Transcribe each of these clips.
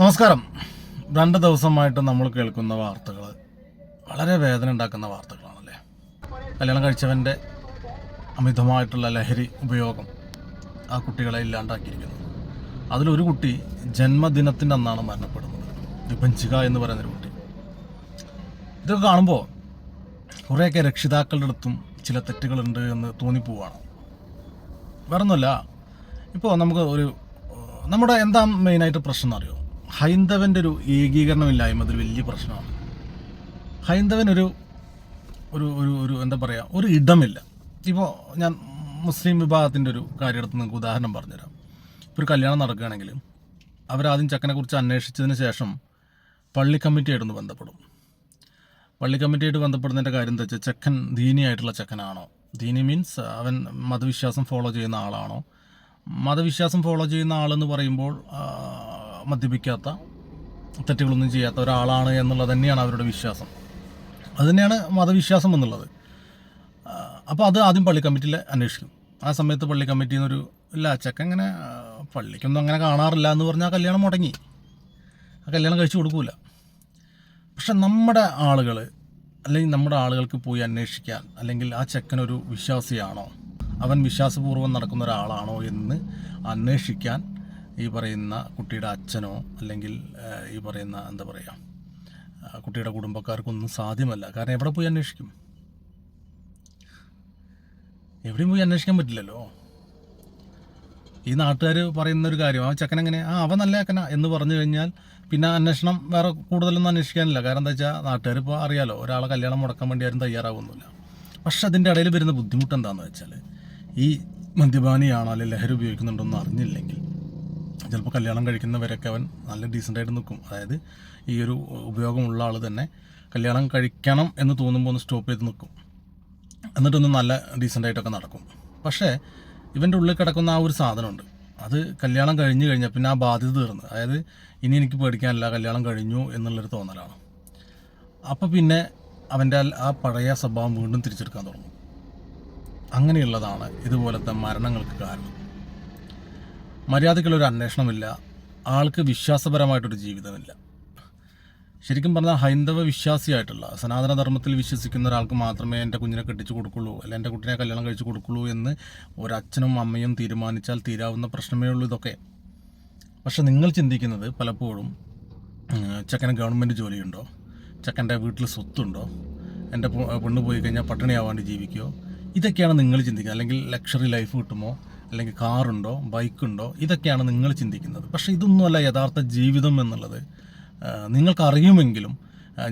നമസ്കാരം. രണ്ട് ദിവസമായിട്ട് നമ്മൾ കേൾക്കുന്ന വാർത്തകൾ വളരെ വേദന ഉണ്ടാക്കുന്ന വാർത്തകളാണല്ലേ? കല്യാണം കഴിച്ചവന്റെ അമിതമായിട്ടുള്ള ലഹരി ഉപയോഗം ആ കുട്ടികളെ ഇല്ലാണ്ടാക്കിയിരിക്കുന്നു. അതിലൊരു കുട്ടി ജന്മദിനത്തിന്റെ അന്നാണ് മരണപ്പെടുന്നത്. വിഭഞ്ചിക എന്ന് പറയുന്നൊരു കുട്ടി. ഇതൊക്കെ കാണുമ്പോൾ കുറേയൊക്കെ രക്ഷിതാക്കളുടെ അടുത്തും ചില തെറ്റുകളുണ്ട് എന്ന് തോന്നിപ്പോവാണ്. വേറൊന്നുമല്ല ഇപ്പോൾ നമുക്ക് ഒരു നമ്മുടെ എന്താ മെയിനായിട്ട് പ്രശ്നം എന്നറിയോ? ഹൈന്ദവന്റെ ഒരു ഏകീകരണമില്ലായ്മ അതൊരു വലിയ പ്രശ്നമാണ്. ഹൈന്ദവൻ ഒരു ഒരു ഒരു എന്താ പറയുക ഒരു ഇടമില്ല. ഇപ്പോൾ ഞാൻ മുസ്ലിം വിഭാഗത്തിന്റെ ഒരു കാര്യമെടുത്ത് നിങ്ങൾക്ക് ഉദാഹരണം പറഞ്ഞുതരാം. ഇപ്പോൾ ഒരു കല്യാണം നടക്കുകയാണെങ്കിൽ അവരാദ്യം ചക്കനെക്കുറിച്ച് അന്വേഷിച്ചതിന് ശേഷം പള്ളി കമ്മിറ്റിയായിട്ടൊന്ന് ബന്ധപ്പെടും. പള്ളി കമ്മിറ്റിയായിട്ട് ബന്ധപ്പെടുന്നതിന്റെ കാര്യം എന്താ വെച്ചാൽ ചെക്കൻ ദീനിയായിട്ടുള്ള ചെക്കനാണോ? ദീനി മീൻസ് അവൻ മതവിശ്വാസം ഫോളോ ചെയ്യുന്ന ആളാണോ? മതവിശ്വാസം ഫോളോ ചെയ്യുന്ന ആളെന്ന് പറയുമ്പോൾ മദ്യപിക്കാത്ത തെറ്റുകളൊന്നും ചെയ്യാത്ത ഒരാളാണ് എന്നുള്ളത് തന്നെയാണ് അവരുടെ വിശ്വാസം. അത് തന്നെയാണ് മതവിശ്വാസം എന്നുള്ളത്. അപ്പോൾ അത് ആദ്യം പള്ളി കമ്മിറ്റിയിൽ അന്വേഷിക്കും. ആ സമയത്ത് പള്ളി കമ്മിറ്റിയിൽ നിന്നൊരു ഇല്ല അച്ചക്ക ഇങ്ങനെ പള്ളിക്കൊന്നും അങ്ങനെ കാണാറില്ല എന്ന് പറഞ്ഞാൽ ആ കല്യാണം മുടങ്ങി. ആ കല്യാണം കഴിച്ചു കൊടുക്കൂല. പക്ഷെ നമ്മുടെ ആളുകൾ അല്ലെങ്കിൽ നമ്മുടെ ആളുകൾക്ക് പോയി അന്വേഷിക്കാൻ അല്ലെങ്കിൽ ആ ചെക്കനൊരു വിശ്വാസിയാണോ അവൻ വിശ്വാസപൂർവം നടക്കുന്ന ഒരാളാണോ എന്ന് അന്വേഷിക്കാൻ ഈ പറയുന്ന കുട്ടിയുടെ അച്ഛനോ അല്ലെങ്കിൽ ഈ പറയുന്ന എന്താ പറയുക കുട്ടിയുടെ കുടുംബക്കാർക്കൊന്നും സാധ്യമല്ല. കാരണം എവിടെ പോയി അന്വേഷിക്കും? എവിടെയും പോയി അന്വേഷിക്കാൻ പറ്റില്ലല്ലോ. ഈ നാട്ടുകാർ പറയുന്ന ഒരു കാര്യം ആ ചെക്കൻ എങ്ങനെ? ആ അവൻ നല്ല ചെക്കനാ എന്ന് പറഞ്ഞു കഴിഞ്ഞാൽ പിന്നെ അന്വേഷണം വേറെ കൂടുതലൊന്നും അന്വേഷിക്കാനില്ല. കാരണം എന്താ വെച്ചാൽ നാട്ടുകാർ ഇപ്പോൾ അറിയാലോ ഒരാളെ കല്യാണം മുടക്കാൻ വേണ്ടി ആരും തയ്യാറാവുന്നില്ല. പക്ഷെ അതിന്റെ ഇടയിൽ വരുന്ന ബുദ്ധിമുട്ട് എന്താണെന്ന് വെച്ചാൽ ഈ മദ്യപാനിയാണോ അല്ലെങ്കിൽ ലഹരി ഉപയോഗിക്കുന്നുണ്ടോ എന്ന് അറിഞ്ഞില്ലെങ്കിൽ ചിലപ്പോൾ കല്യാണം കഴിക്കുന്നവരൊക്കെ അവൻ നല്ല ഡീസന്റായിട്ട് നിൽക്കും അതായത് ഈ ഒരു ഉപയോഗമുള്ള ആൾ തന്നെ കല്യാണം കഴിക്കണം എന്ന് തോന്നുമ്പോൾ ഒന്ന് സ്റ്റോപ്പ് ചെയ്ത് നിൽക്കും എന്നിട്ടൊന്ന് നല്ല ഡീസന്റായിട്ടൊക്കെ നടക്കും. പക്ഷേ ഇവന്റെ ഉള്ളിൽ കിടക്കുന്ന ആ ഒരു സാധനമുണ്ട്. അത് കല്യാണം കഴിഞ്ഞ് കഴിഞ്ഞാൽ പിന്നെ ആ ബാധ്യത തീർന്ന്. അതായത് ഇനി എനിക്ക് പേടിക്കാനില്ല കല്യാണം കഴിഞ്ഞു എന്നുള്ളൊരു തോന്നലാണ്. അപ്പോൾ പിന്നെ അവന്റെ ആ- പഴയ സ്വഭാവം വീണ്ടും തിരിച്ചെടുക്കാൻ തുടങ്ങും. അങ്ങനെയുള്ളതാണ് ഇതുപോലത്തെ മരണങ്ങൾക്ക് കാരണം. മര്യാദയ്ക്കുള്ളൊരു അന്വേഷണമില്ല. ആൾക്ക് വിശ്വാസപരമായിട്ടൊരു ജീവിതമില്ല. ശരിക്കും പറഞ്ഞാൽ ഹൈന്ദവ വിശ്വാസിയായിട്ടുള്ള സനാതനധർമ്മത്തിൽ വിശ്വസിക്കുന്ന ഒരാൾക്ക് മാത്രമേ എന്റെ കുഞ്ഞിനെ കെട്ടിച്ചു കൊടുക്കുള്ളൂ അല്ല എന്റെ കുട്ടിനെ കല്യാണം കഴിച്ചു കൊടുക്കുള്ളൂ എന്ന് ഒരച്ഛനും അമ്മയും തീരുമാനിച്ചാൽ തീരാവുന്ന പ്രശ്നമേ ഉള്ളൂ ഇതൊക്കെ. പക്ഷെ നിങ്ങൾ ചിന്തിക്കുന്നത് പലപ്പോഴും ചെക്കന് ഗവൺമെന്റ് ജോലിയുണ്ടോ? ചെക്കന്റെ വീട്ടിൽ സ്വത്തുണ്ടോ? എന്റെ പെണ്ണ് പോയി കഴിഞ്ഞാൽ പട്ടിണിയാവാണ്ട് ജീവിക്കുമോ ഇതൊക്കെയാണ് നിങ്ങൾ ചിന്തിക്കുക അല്ലെങ്കിൽ ലക്ഷറി ലൈഫ് കിട്ടുമോ? അല്ലെങ്കിൽ കാറുണ്ടോ ബൈക്കുണ്ടോ ഇതൊക്കെയാണ് നിങ്ങൾ ചിന്തിക്കുന്നത്. പക്ഷേ ഇതൊന്നുമല്ല യഥാർത്ഥ ജീവിതം എന്നുള്ളത്. നിങ്ങൾക്കറിയുമെങ്കിലും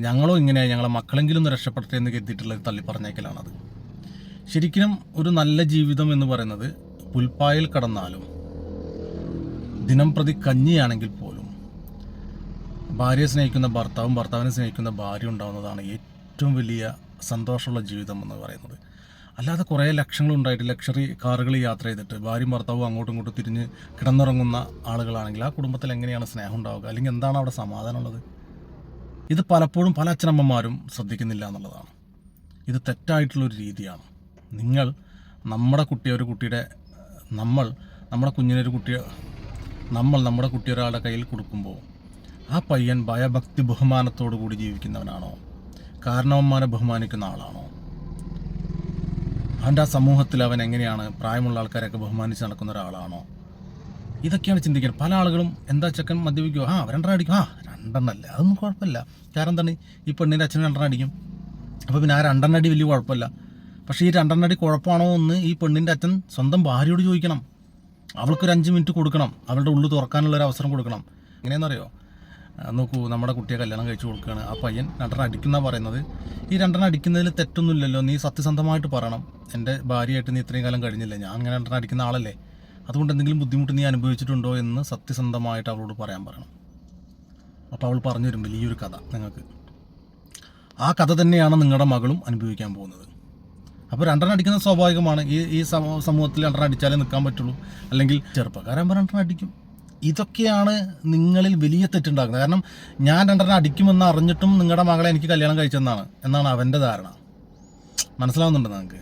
ഞങ്ങളോ ഇങ്ങനെ ഞങ്ങളെ മക്കളെങ്കിലും ഒന്ന് രക്ഷപ്പെടട്ടെ എന്ന് കരുതിയിട്ടുള്ള ഒരു തള്ളി പറഞ്ഞേക്കലാണത്. ശരിക്കും ഒരു നല്ല ജീവിതം എന്ന് പറയുന്നത് പുൽപ്പായിൽ കടന്നാലും ദിനം പ്രതി കഞ്ഞിയാണെങ്കിൽ പോലും ഭാര്യയെ സ്നേഹിക്കുന്ന ഭർത്താവും ഭർത്താവിനെ സ്നേഹിക്കുന്ന ഭാര്യ ഉണ്ടാകുന്നതാണ് ഏറ്റവും വലിയ സന്തോഷമുള്ള ജീവിതം എന്ന് പറയുന്നത്. അല്ലാതെ കുറേ ലക്ഷങ്ങൾ ഉണ്ടായിട്ട് ലക്ഷറി കാറുകൾ യാത്ര ചെയ്തിട്ട് ഭാര്യയും ഭർത്താവും അങ്ങോട്ടും ഇങ്ങോട്ടും തിരിഞ്ഞ് കിടന്നുറങ്ങുന്ന ആളുകളാണെങ്കിൽ ആ കുടുംബത്തിൽ എങ്ങനെയാണ് സ്നേഹം ഉണ്ടാവുക? അല്ലെങ്കിൽ എന്താണ് അവിടെ സമാധാനമുള്ളത് ഇത് പലപ്പോഴും പല അച്ഛനമ്മമാരും ശ്രദ്ധിക്കുന്നില്ല എന്നുള്ളതാണ്. ഇത് തെറ്റായിട്ടുള്ളൊരു രീതിയാണ്. നിങ്ങൾ നമ്മുടെ കുട്ടിയെ ഒരു കുട്ടിയുടെ നമ്മൾ നമ്മുടെ കുഞ്ഞിനൊരു കുട്ടിയെ നമ്മൾ നമ്മുടെ കുട്ടി ഒരാളുടെ കയ്യിൽ കൊടുക്കുമ്പോൾ ആ പയ്യൻ ഭയഭക്തി ബഹുമാനത്തോടു കൂടി ജീവിക്കുന്നവനാണോ? കാരണവന്മാരെ ബഹുമാനിക്കുന്ന ആളാണോ? അവന്റെ ആ സമൂഹത്തിൽ അവൻ എങ്ങനെയാണ് പ്രായമുള്ള ആൾക്കാരൊക്കെ ബഹുമാനിച്ച് നടക്കുന്ന ഒരാളാണോ? ഇതൊക്കെയാണ് ചിന്തിക്കുന്നത് പല ആളുകളും എന്താ ചെക്കൻ മദ്യപിക്കുമോ ആ രണ്ടെണ്ണം അടിക്കും. ആ രണ്ടെണ്ണല്ലേ അതൊന്നും കുഴപ്പമില്ല. കാരണം എന്താണ്? ഈ പെണ്ണിന്റെ അച്ഛൻ രണ്ടെണ്ണം അടിക്കും. അപ്പോൾ പിന്നെ ആ രണ്ടെണ്ണം അടി വലിയ കുഴപ്പമില്ല. പക്ഷേ ഈ രണ്ടെണ്ണം അടി കുഴപ്പമാണോ എന്ന് ഈ പെണ്ണിന്റെ അച്ഛൻ സ്വന്തം ഭാര്യയോട് ചോദിക്കണം. അവൾക്കൊരു അഞ്ച് മിനിറ്റ് കൊടുക്കണം. അവളുടെ ഉള്ളു തുറക്കാനുള്ള ഒരു അവസരം കൊടുക്കണം. എങ്ങനെയാണെന്നറിയോ? നോക്കൂ നമ്മുടെ കുട്ടിയെ കല്യാണം കഴിച്ചു കൊടുക്കുകയാണ്. ആ പയ്യൻ രണ്ടെണ്ണം അടിക്കുന്ന പറയുന്നത് ഈ രണ്ടെണ്ണം അടിക്കുന്നതിൽ തെറ്റൊന്നുമില്ലല്ലോ നീ സത്യസന്ധമായിട്ട് പറയണം. എന്റെ ഭാര്യയായിട്ട് നീ ഇത്രയും കാലം കഴിഞ്ഞില്ലേ? ഞാൻ അങ്ങനെ രണ്ടെണ്ണം അടിക്കുന്ന ആളല്ലേ? അതുകൊണ്ട് എന്തെങ്കിലും ബുദ്ധിമുട്ട് നീ അനുഭവിച്ചിട്ടുണ്ടോ എന്ന് സത്യസന്ധമായിട്ട് അവളോട് പറയാൻ പറയണം. അപ്പോൾ അവൾ പറഞ്ഞു വരുമ്പോൾ ഈ ഒരു കഥ നിങ്ങൾക്ക്. ആ കഥ തന്നെയാണ് നിങ്ങളുടെ മകളും അനുഭവിക്കാൻ പോകുന്നത്. അപ്പോൾ രണ്ടെണ്ണം അടിക്കുന്നത് സ്വാഭാവികമാണ്. ഈ ഈ സമൂഹത്തിൽ രണ്ടെണ്ണം അടിച്ചാലേ നിൽക്കാൻ പറ്റുള്ളൂ. അല്ലെങ്കിൽ ചെറുപ്പക്കാരൻ രണ്ടെണ്ണം അടിക്കും. ഇതൊക്കെയാണ് നിങ്ങളിൽ വലിയ തെറ്റുണ്ടാക്കുന്നത്. കാരണം ഞാൻ രണ്ടെണ്ണം അടിക്കുമെന്ന് അറിഞ്ഞിട്ടും നിങ്ങളുടെ മകളെ എനിക്ക് കല്യാണം കഴിച്ചെന്നാണ്. എന്നാണ് അവന്റെ ധാരണ. മനസ്സിലാവുന്നുണ്ട് നിങ്ങൾക്ക്?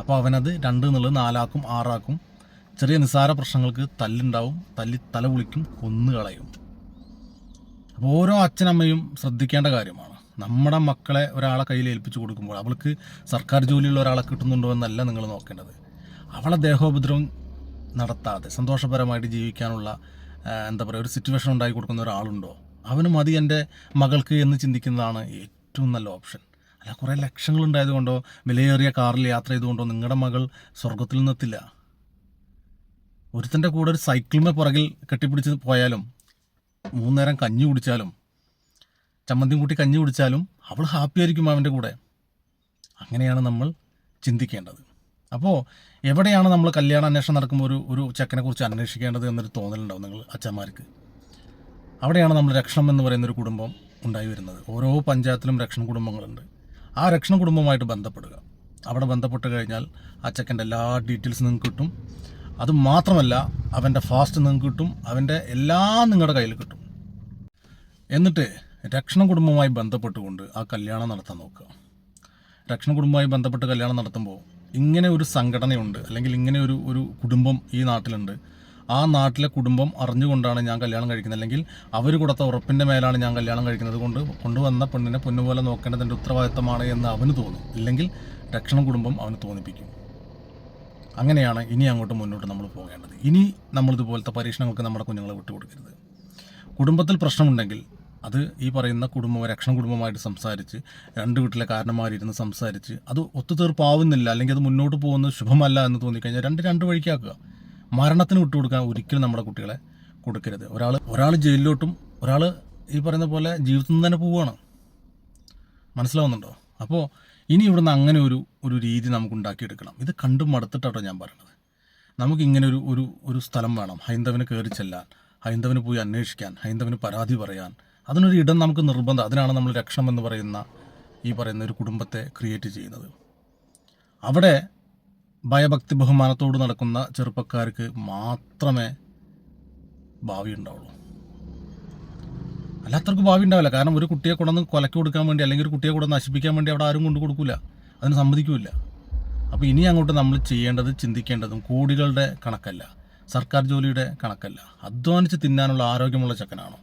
അപ്പോൾ അവനത് രണ്ട് എന്നുള്ളത് നാലാക്കും ആറാക്കും ചെറിയ നിസ്സാര പ്രശ്നങ്ങൾക്ക് തല്ലുണ്ടാവും. തല്ലി തല കുളിക്കും കൊന്നു കളയും. അപ്പോൾ ഓരോ അച്ഛനമ്മയും ശ്രദ്ധിക്കേണ്ട കാര്യമാണ്. നമ്മുടെ മക്കളെ ഒരാളെ കയ്യിൽ ഏൽപ്പിച്ചു കൊടുക്കുമ്പോൾ അവൾക്ക് സർക്കാർ ജോലിയുള്ള ഒരാളെ കിട്ടുന്നുണ്ടോ എന്നല്ല നിങ്ങൾ നോക്കേണ്ടത്. അവളെ ദേഹോപദ്രവം നടത്താതെ സന്തോഷപരമായിട്ട് ജീവിക്കാനുള്ള എന്താ പറയുക ഒരു സിറ്റുവേഷൻ ഉണ്ടാക്കി കൊടുക്കുന്ന ഒരാളുണ്ടോ? അവന് മതി എന്റെ മകൾക്ക് എന്ന് ചിന്തിക്കുന്നതാണ് ഏറ്റവും നല്ല ഓപ്ഷൻ അല്ല കുറേ ലക്ഷങ്ങൾ ഉണ്ടായതുകൊണ്ടോ വിലയേറിയ കാറിൽ യാത്ര ചെയ്തുകൊണ്ടോ നിങ്ങളുടെ മകൾ സ്വർഗത്തിൽ നിന്നെത്തില്ല? ഒരുത്തന്റെ കൂടെ ഒരു സൈക്കിളിന് പുറകിൽ കെട്ടിപ്പിടിച്ച് പോയാലും മൂന്നേരം കഞ്ഞി കുടിച്ചാലും ചമ്മന്തിയും കൂട്ടി കഞ്ഞി കുടിച്ചാലും അവൾ ഹാപ്പി ആയിരിക്കും അവന്റെ കൂടെ. അങ്ങനെയാണ് നമ്മൾ ചിന്തിക്കേണ്ടത്. അപ്പോൾ എവിടെയാണ് നമ്മൾ കല്യാണ അന്വേഷണം നടക്കുമ്പോൾ ഒരു ഒരു ചെക്കനെ കുറിച്ച് അന്വേഷിക്കേണ്ടത് എന്നൊരു തോന്നലുണ്ടാവും നിങ്ങൾ അച്ഛന്മാർക്ക്? അവിടെയാണ് നമ്മൾ രക്ഷണം എന്ന് പറയുന്ന ഒരു കുടുംബം ഉണ്ടായി വരുന്നത്. ഓരോ പഞ്ചായത്തിലും രക്ഷണ കുടുംബങ്ങളുണ്ട്. ആ രക്ഷണ കുടുംബവുമായിട്ട് ബന്ധപ്പെടുക. അവിടെ ബന്ധപ്പെട്ട് കഴിഞ്ഞാൽ ആ ചെക്കന്റെ എല്ലാ ഡീറ്റെയിൽസ് നിങ്ങൾക്ക് കിട്ടും. അത് മാത്രമല്ല അവന്റെ ഫാസ്റ്റ് നിങ്ങൾക്ക് കിട്ടും. അവന്റെ എല്ലാം നിങ്ങളുടെ കയ്യിൽ കിട്ടും. എന്നിട്ട് രക്ഷണ കുടുംബവുമായി ബന്ധപ്പെട്ടുകൊണ്ട് ആ കല്യാണം നടത്താൻ നോക്കുക. രക്ഷണ കുടുംബവുമായി ബന്ധപ്പെട്ട് കല്യാണം നടത്തുമ്പോൾ ഇങ്ങനെ ഒരു സംഘടനയുണ്ട് അല്ലെങ്കിൽ ഇങ്ങനെ ഒരു ഒരു കുടുംബം ഈ നാട്ടിലുണ്ട്. ആ നാട്ടിലെ കുടുംബം അറിഞ്ഞുകൊണ്ടാണ് ഞാൻ കല്യാണം കഴിക്കുന്നത്. അല്ലെങ്കിൽ അവർ കൊടുത്ത ഉറപ്പിന്റെ മേലാണ് ഞാൻ കല്യാണം കഴിക്കുന്നത് കൊണ്ട് കൊണ്ടുവന്ന പെണ്ണിനെ പൊന്നുപോലെ നോക്കേണ്ടത് എന്റെ ഉത്തരവാദിത്തമാണ് എന്ന് അവന് തോന്നും. ഇല്ലെങ്കിൽ രക്ഷണ കുടുംബം അവന് തോന്നിപ്പിക്കും. അങ്ങനെയാണ് ഇനി അങ്ങോട്ട് മുന്നോട്ട് നമ്മൾ പോകേണ്ടത്. ഇനി നമ്മളിതുപോലത്തെ പരീക്ഷണങ്ങൾക്ക് നമ്മുടെ കുഞ്ഞുങ്ങളെ വിട്ടുകൊടുക്കരുത്. കുടുംബത്തിൽ പ്രശ്നമുണ്ടെങ്കിൽ അത് ഈ പറയുന്ന കുടുംബം രക്ഷണ കുടുംബമായിട്ട് സംസാരിച്ച് രണ്ട് വീട്ടിലെ കാരണന്മാരിരുന്ന് സംസാരിച്ച് അത് ഒത്തുതീർപ്പാവുന്നില്ല അല്ലെങ്കിൽ അത് മുന്നോട്ട് പോകുന്നത് ശുഭമല്ല എന്ന് തോന്നിക്കഴിഞ്ഞാൽ രണ്ട് രണ്ട് വഴിക്കാക്കുക. മരണത്തിന് വിട്ടുകൊടുക്കാൻ ഒരിക്കലും നമ്മുടെ കുട്ടികളെ കൊടുക്കരുത്. ഒരാൾ ഒരാൾ ജയിലിലോട്ടും ഒരാൾ ഈ പറയുന്ന പോലെ ജീവിതത്തിൽ നിന്ന് തന്നെ പോവുകയാണ്. മനസ്സിലാവുന്നുണ്ടോ? അപ്പോൾ ഇനി ഇവിടുന്ന് അങ്ങനെ ഒരു ഒരു രീതി നമുക്ക് ഉണ്ടാക്കിയെടുക്കണം. ഇത് കണ്ടും മടുത്തിട്ടാട്ടോ ഞാൻ പറയുന്നത്. നമുക്കിങ്ങനെ ഒരു ഒരു ഒരു സ്ഥലം വേണം. ഹൈന്ദവന് കയറി ചെല്ലാൻ ഹൈന്ദവന് പോയി അന്വേഷിക്കാൻ ഹൈന്ദവന് പരാതി പറയാൻ അതിനൊരു ഇടം നമുക്ക് നിർബന്ധം അതിനാണ് നമ്മൾ രക്ഷണം എന്ന് പറയുന്ന ഈ പറയുന്ന ഒരു കുടുംബത്തെ ക്രിയേറ്റ് ചെയ്യുന്നത്. അവിടെ ഭയഭക്തി ബഹുമാനത്തോട് നടക്കുന്ന ചെറുപ്പക്കാർക്ക് മാത്രമേ ഭാവി ഉണ്ടാവുള്ളൂ. അല്ലാത്തവർക്ക് ഭാവി ഉണ്ടാവില്ല. കാരണം ഒരു കുട്ടിയെ കൊണ്ടുവന്ന് കൊലക്ക് കൊടുക്കാൻ വേണ്ടി അല്ലെങ്കിൽ ഒരു കുട്ടിയെ കൂടെ നശിപ്പിക്കാൻ വേണ്ടി അവിടെ ആരും കൊണ്ടു കൊടുക്കില്ല അതിന് സമ്മതിക്കില്ല. അപ്പോൾ ഇനി അങ്ങോട്ട് നമ്മൾ ചെയ്യേണ്ടത് ചിന്തിക്കേണ്ടതും കോടികളുടെ കണക്കല്ല. സർക്കാർ ജോലിയുടെ കണക്കല്ല. അധ്വാനിച്ച് തിന്നാനുള്ള ആരോഗ്യമുള്ള ചക്കനാണോ?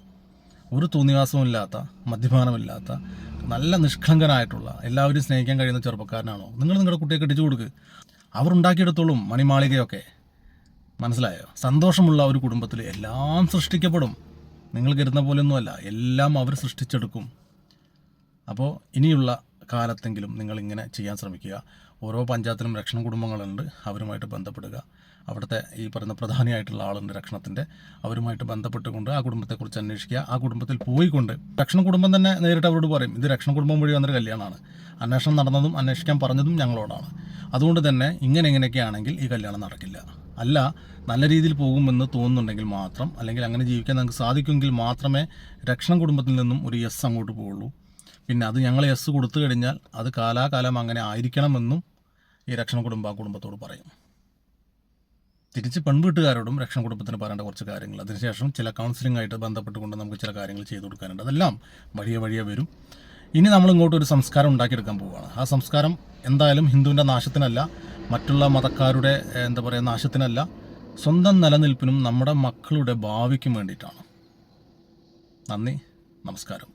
ഒരു തോന്നിവാസമില്ലാത്ത മദ്യപാനമില്ലാത്ത നല്ല നിഷ്കളങ്കനായിട്ടുള്ള എല്ലാവരും സ്നേഹിക്കാൻ കഴിയുന്ന ചെറുപ്പക്കാരനാണോ? നിങ്ങൾ നിങ്ങളുടെ കുട്ടിയെ കെട്ടിച്ചു കൊടുക്ക്. അവർ ഉണ്ടാക്കിയെടുത്തോളും മണിമാളികയൊക്കെ. മനസ്സിലായോ? സന്തോഷമുള്ള ഒരു കുടുംബത്തിൽ എല്ലാം സൃഷ്ടിക്കപ്പെടും. നിങ്ങൾ കരുതുന്ന പോലെയൊന്നുമല്ല. എല്ലാം അവർ സൃഷ്ടിച്ചെടുക്കും. അപ്പോൾ ഇനിയുള്ള കാലത്തെങ്കിലും നിങ്ങൾ ഇങ്ങനെ ചെയ്യാൻ ശ്രമിക്കുക. ഓരോ പഞ്ചായത്തിലും രക്ഷണ കുടുംബങ്ങളുണ്ട്. അവരുമായിട്ട് ബന്ധപ്പെടുക. അവിടുത്തെ ഈ പറയുന്ന പ്രധാനിയായിട്ടുള്ള ആളുണ്ട് രക്ഷണത്തിന്റെ. അവരുമായിട്ട് ബന്ധപ്പെട്ടുകൊണ്ട് ആ കുടുംബത്തെക്കുറിച്ച് അന്വേഷിക്കുക. ആ കുടുംബത്തിൽ പോയിക്കൊണ്ട് രക്ഷണ കുടുംബം തന്നെ നേരിട്ട് അവരോട് പറയും ഇത് രക്ഷണ കുടുംബം വഴി വന്നൊരു കല്യാണമാണ്. അന്വേഷണം നടന്നതും അന്വേഷിക്കാൻ പറഞ്ഞതും ഞങ്ങളോടാണ്. അതുകൊണ്ട് തന്നെ ഇങ്ങനെ ഇങ്ങനെയൊക്കെ ആണെങ്കിൽ ഈ കല്യാണം നടക്കില്ല. അല്ല നല്ല രീതിയിൽ പോകുമെന്ന് തോന്നുന്നുണ്ടെങ്കിൽ മാത്രം അല്ലെങ്കിൽ അങ്ങനെ ജീവിക്കാൻ നമുക്ക് സാധിക്കുമെങ്കിൽ മാത്രമേ രക്ഷണ കുടുംബത്തിൽ നിന്നും ഒരു യെസ് അങ്ങോട്ട് പോവുള്ളൂ. പിന്നെ അത് ഞങ്ങൾ യെസ് കൊടുത്തു കഴിഞ്ഞാൽ അത് കാലാകാലം അങ്ങനെ ആയിരിക്കണമെന്നും ഈ രക്ഷണ കുടുംബം കുടുംബത്തോട് പറയും. തിരിച്ച് പെൺവീട്ടുകാരോടും രക്ഷണ കുടുംബത്തിന് പറയേണ്ട കുറച്ച് കാര്യങ്ങൾ. അതിനുശേഷം ചില കൗൺസിലിംഗ് ആയിട്ട് ബന്ധപ്പെട്ടുകൊണ്ട് നമുക്ക് ചില കാര്യങ്ങൾ ചെയ്തു കൊടുക്കാനുണ്ട്. അതെല്ലാം വഴിയെ വഴിയെ വരും. ഇനി നമ്മൾ ഇങ്ങോട്ട് ഒരു സംസ്കാരം ഉണ്ടാക്കിയെടുക്കാൻ പോവുകയാണ്. ആ സംസ്കാരം എന്തായാലും ഹിന്ദുവിന്റെ നാശത്തിനല്ല മറ്റുള്ള മതക്കാരുടെ എന്താ പറയുക നാശത്തിനല്ല സ്വന്തം നിലനിൽപ്പിനും നമ്മുടെ മക്കളുടെ ഭാവിക്കും വേണ്ടിയിട്ടാണ്. നന്ദി നമസ്കാരം.